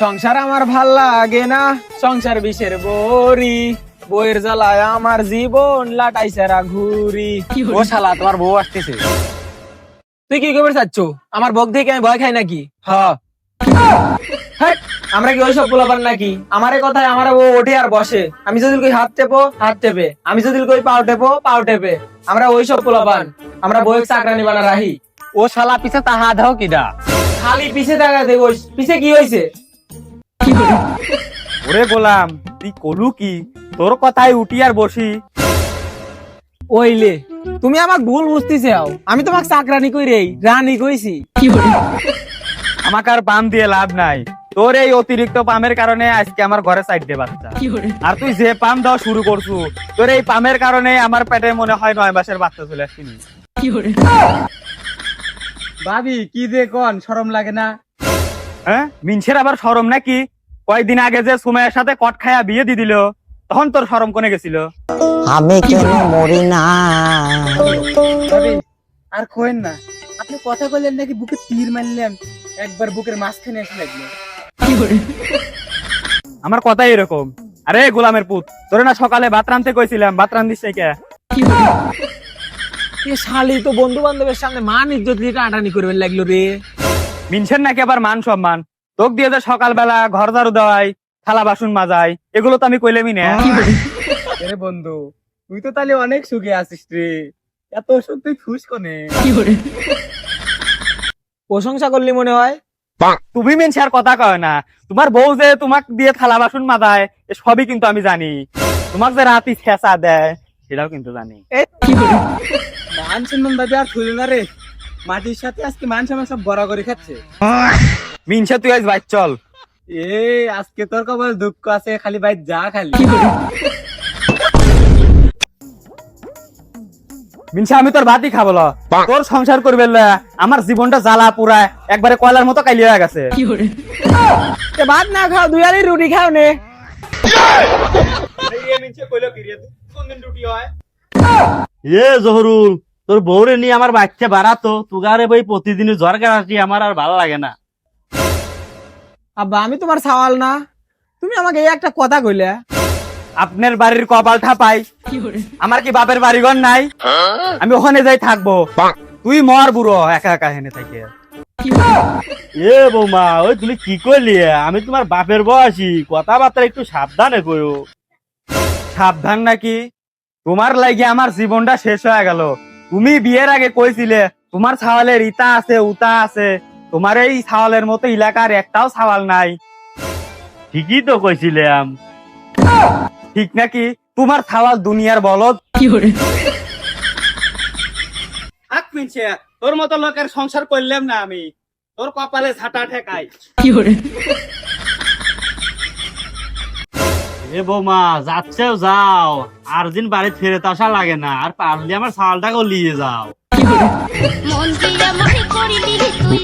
সংসার আমার ভালো লাগে না। সংসার বিষের বড়ি বইয়ের জ্বালায় আমার জীবন লাটাই সেরা ঘুরি। ও শালা তোমার বউ আসতেছে। তুই কি খবর চাচ্ছ? আমার বক থেকে আমি ভয় খাই নাকি? হ। হেৎ, আমরা কি ওইসব পোলাপান নাকি? আমার কথায় আমার ও ওঠে আর বসে। আমি যদি কই হাত টেপো হাত টেপে। আমি যদি কই পাও টেপো পাও টেপে। আমরা ওইসব পোলাপান। আমরা বই চাকরানি বানা রাহি। ও শালা পিছে তাহা দাও কিডা। খালি পিছে দেখা দেব পিছে কি হয়েছে ওরে গোলাম তুই কলু কি? তোর কথাই উঠি আর বসি। ওইলে তুমি আমাক ভুল বুঝতেছে আমি তোমাক চাকরানি কই রে রানী কইছি। আমাকে আর পাম দিয়ে লাভ নাই। তোর এই অতিরিক্ত পামের কারণে আজকে আমার ঘরে সাইড দে বাচ্চা। আর তুই যে পাম দেওয়া শুরু করছু তোর এই পামের কারণে আমার পেটে মনে হয় নয় মাসের বাচ্চা চলে আসছিনি ভাবি কি যে কোন শরম লাগে না? হ্যাঁ? মিনসের আবার সরম নাকি? কয়েকদিন আগে যে সুমাইয়ের সাথে কট খায়া বিয়ে দি দিল তখন তোর সরম কোনে গেছিল। আমি কেন মরি না? আর কোয়েন না আপনি কথা বললেন নাকি বুকে তীর মারলেন? একবার বুকের মাঝখানে এসে লাগল। আমার কথাই এরকম। আরে গোলামের পুত তোরে না সকালে ভাত রানতে কইছিলাম ভাত রান্দিস নাই কে এ শালি তো বন্ধু বান্ধবের সামনে মান ইজ্জত দিয়ে টানাটানি করবে লাগল রে। মিনসের নাকি আবার মান সম্মান? তোক দিয়ে যে সকালবেলা ঘর ঝাড়ু দেওয়াই থালা বাসন মাজাই এগুলো তো আমি কইলেমি না। আরে বন্ধু তুই তো তাহলে অনেক সুখে আছিস রে। এত সুখ তুই খুশ কোনে? প্রশংসা করলি মনে হয়? তুমি মিনসের কথা কয় না। তোমার বউ যে তোমাক দিয়ে থালা বাসন মাজায় এ সবই কিন্তু আমি জানি। তোমাক যে রাতি ছেঁচা দেয় সেটাও কিন্তু জানি। মান সম্মান ভাবি আর থুলে না রে। মাটির সাথে আজকে মান সম্মান সব বড় করে খাচ্ছে মিনসে তুই আজ বাইর চল। এ আজকে তোর কবল দুঃখ আছে খালি ভাই যা খালি। মিনসে আমি তোর ভাতই খাব ল। তোর সংসার করবে ল। আমার জীবনটা জ্বালা পুরা একবারে কয়লার মতো কাইলি হয়ে গেছে। এ ভাত না খাও দুই আলি রুটি খাও নে। এ জহরুল তোর বউরে নিয়ে আমার বাচ্চা বাড়াতো। তুগারে বই প্রতিদিন জ্বর কাশি আমার আর ভালো লাগে না। আব্বা আমি তোমার সাওয়াল না। তুমি আমাকে এই একটা কথা কইলে। আপনার বাড়ির কপালটা পাই আমার কি বাপের বাড়িঘর নাই? আমি ওখানে যাই থাকব। তুই মর বুড়ো একা একা হেনে থাকে। এ বৌমা ওই তুমি কি করলি? আমি তোমার বাপের বয়সী। কথাবার্তা একটু সাবধানে কইও। সাবধান নাকি? তোমার লাগে আমার জীবনটা শেষ হয়ে গেল। তুমি বিয়ের আগে কইছিলে তোমার ছাওয়ালের ইতা আছে উতা আছে। তোমার এই ছাওয়ালের মতো এলাকার একটাও ছাওয়াল নাই। ঠিকই তো কইছিলাম ঠিক নাকি? তোমার ছাওয়াল দুনিয়ার বলদ। থাক মিনছে তোর মতো লোকের সংসার করলাম না আমি। তোর কপালে ঝাঁটা ঠেকাই। এ বৌমা যাচ্ছেও যাও। আর দিন বাড়ি ফেরত আসা লাগে না। আর পারলে আমার সালটাকেও নিয়ে যাও। মন দিয়া মনে করিলি তুই